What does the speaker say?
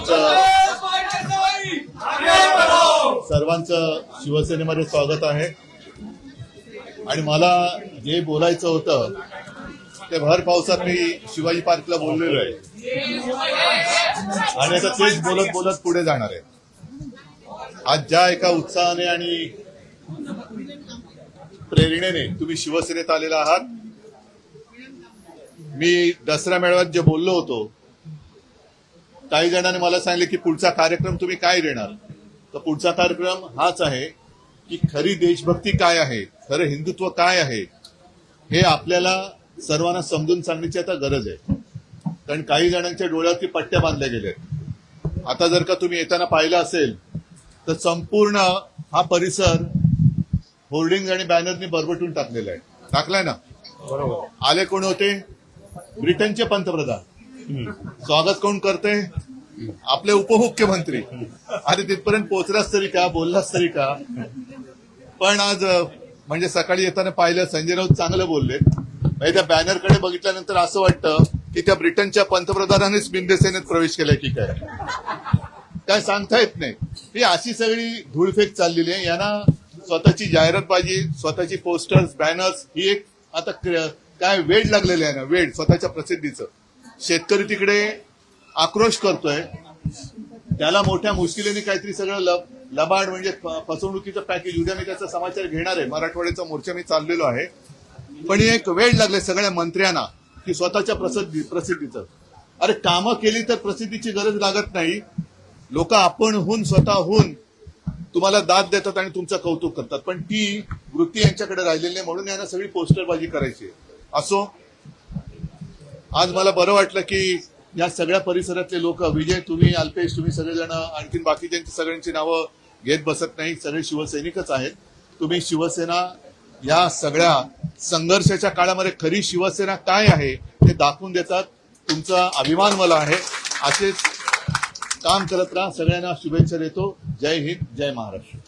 सर्वांचं सर्वांचं शिवसेनेमध्ये स्वागत आहे. आणि मला जे बोलायचं होतं ते भर पावसात मी शिवाजी पार्कला बोललेलो आहे. आणि आता तेच बोलत बोलत पुढे जाणार आहे. आज ज्या एका उत्साहाने आणि प्रेरणेने तुम्ही शिवसेनेत आलेला आहात मी दसऱ्या मेळाव्यात जे बोललो होतो काही जणांनी मला सांगितले की पुढचा कार्यक्रम तुम्ही काय देणार? तर पुढचा कार्यक्रम हाच आहे की खरी देशभक्ती काय आहे? खरं हिंदुत्व काय आहे? हे आपल्याला सर्वांना समजून सांगण्याची आता गरज आहे. कारण काही जणांच्या डोळ्यावरती पट्ट्या बांधल्या गेल्या आता जर का तुम्ही येताना पाहिलं असेल तर संपूर्ण हा परिसर होर्डिंग आणि बॅनरनी बरबटून टाकलेला आहे. टाकलाय ना? बरोबर. आले कोण होते? ब्रिटनचे पंतप्रधान. स्वागत कोण करते? आपले उपमुख्यमंत्री. अरे तिथपर्यंत पोहोचलाच तरी का बोललाच तरी का? पण आज म्हणजे सकाळी येताना पाहिलं संजय राऊत चांगलं बोलले. म्हणजे त्या बॅनरकडे बघितल्यानंतर असं वाटतं की त्या ब्रिटनच्या पंतप्रधानानेच बिंदेसेनेत प्रवेश केलाय की काय? काय सांगता येत नाही. ही अशी सगळी धूळफेक चाललेली आहे. यांना स्वतःची जाहिरातबाजी स्वतःची पोस्टर्स बॅनर्स ही एक आता काय वेड लागलेलं आहे ना वेड स्वतःच्या प्रसिद्धीचं. शेतकरी तिकडे आक्रोश करतोय. त्याला मोठ्या मुश्किलीने काहीतरी सगळं लब- लबाड म्हणजे फसवणुकीचं पॅकेज उद्या मी त्याचा समाचार घेणार आहे. मराठवाड्याचा मोर्चा मी चाललेलो आहे. पण हे एक वेळ लागले सगळ्या मंत्र्यांना की स्वतःच्या प्रसिद्धी प्रसिद्धीचं. अरे कामं केली तर प्रसिद्धीची गरज लागत नाही. लोक आपणहून स्वतःहून तुम्हाला दाद देतात आणि तुमचं कौतुक करतात. पण ती वृत्ती यांच्याकडे राहिलेली नाही म्हणून यांना सगळी पोस्टरबाजी करायची आहे. असो आज मला बरं वाटलं की या सगळ्या परिसरातले लोक विजय तुम्ही अल्पेश तुम्ही सगळेजण आणखीन बाकीच्यांची सगळ्यांची नावं घेत बसत नाही सगळे शिवसैनिकच आहेत. तुम्ही शिवसेना या सगळ्या संघर्षाच्या काळामध्ये खरी शिवसेना काय आहे हे दाखवून देतात. तुमचा अभिमान मला आहे. असेच काम करत राहा. सगळ्यांना शुभेच्छा देतो. जय हिंद जय महाराष्ट्र!